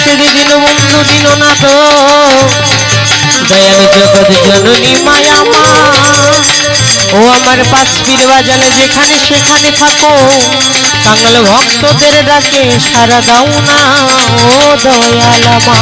সেরে দিল বন্ধু দিল না তো। দয়াল জগৎ জননী মায়া ও আমার পাশ ফিরবা যেখানে সেখানে থাকো। কাঙ্গাল ভক্তদের ডাকে সারা দাও না, ও দয়াল মা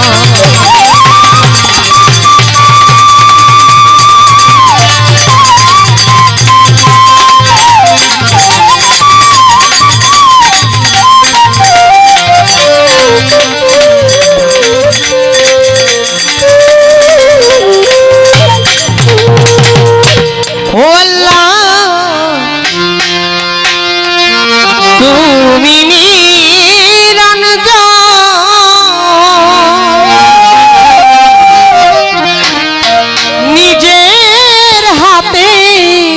নিজের হাতে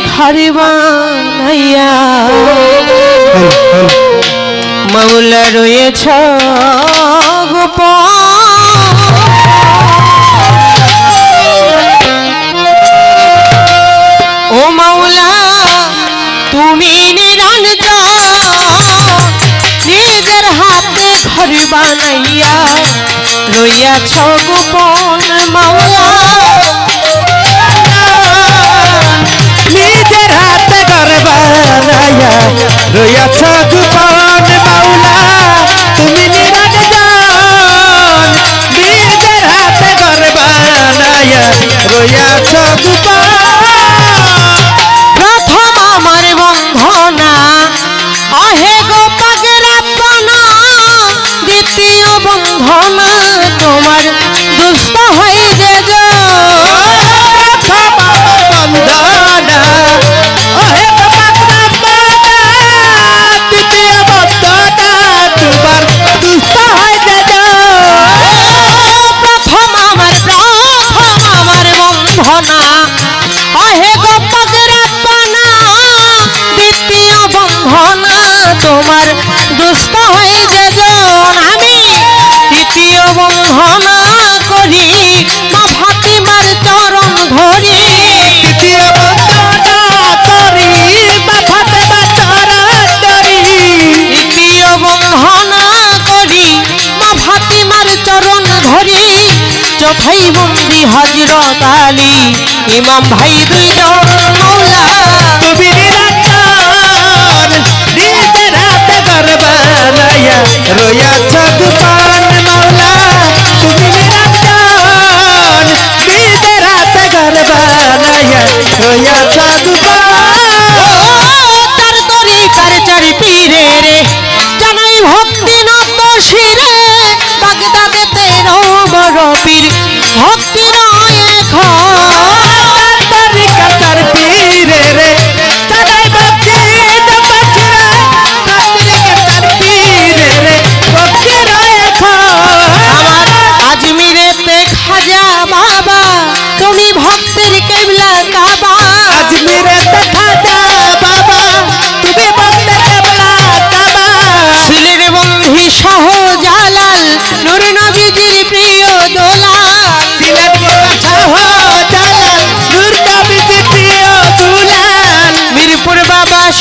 ঘর বানাইয়া মাওলা রয়েছ গোপন রইয়াছ গোপন মাওলা নিজের হাতে ঘর বানাইয়া রইয়াছ গোপন মাওলা, তুমি নিরঞ্জন নিজের হাতে ঘর বানাইয়া রইয়াছ গোপন। প্রথম আমার বন্ধনা, আহে গোপাকের আপনা দ্বিতীয় বন্ধনা তোমার দুষ্ট হয়ে যে জন। আমি তৃতীয় বন্ধনা করি মা ফাতিমার চরণ ধরি। করি তৃতীয় বন্ধনা করি মা ফাতিমার চরণ ধরি। চোখাই বন্দি হজরত আলী ইমাম ভাই দুইজন মৌলা। বানাইয়া রইয়াছ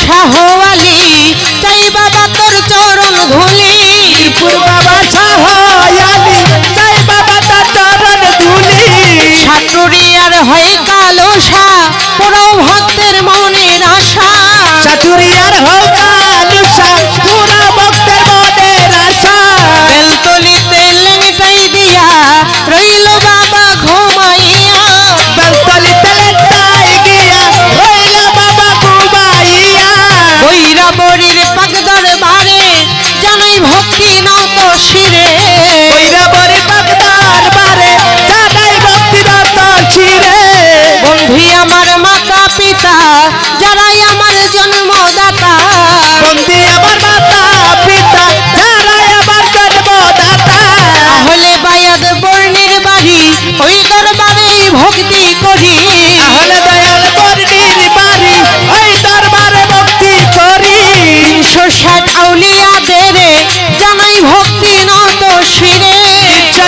সাহস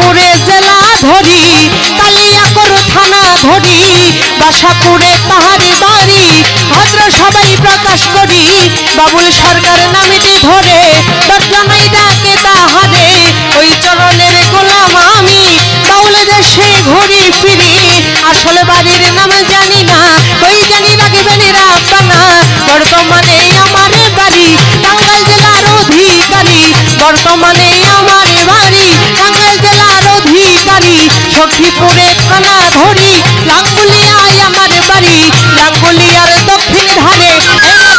গাজীপুরে জেলা ধরি কালিয়াকর থানা ধরি বাসাপুরে তাহারি বাড়ি, ভদ্র সবাই প্রকাশ করি। বাবুল সরকার নামিটি ধরে দর্জনাই ডাকে তাহারে, ওই চরণের গোলাম আমি। বাউল দেশে ঘুরি ফিরি, আসলে বাড়ির নাম সখীপুরে থানা ধরি, লাঙ্গুলিয়ায় আমার বাড়ি। লাঙ্গুলিয়ার দক্ষিণ ধারে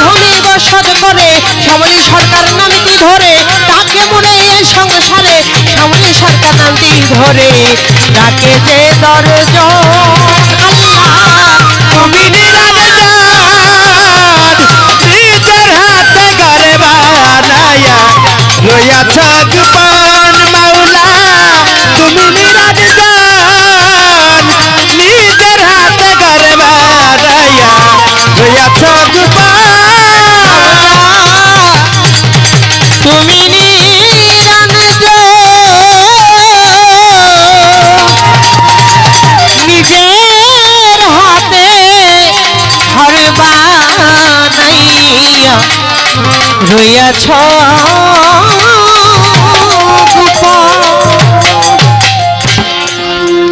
ধনী বসত করে। শ্যামলী সরকার নামটি ধরে, তাকে মনে এই সংসারে। শ্যামলী সরকার নামটি ধরে, তাকে যে দরজন রইয়াছ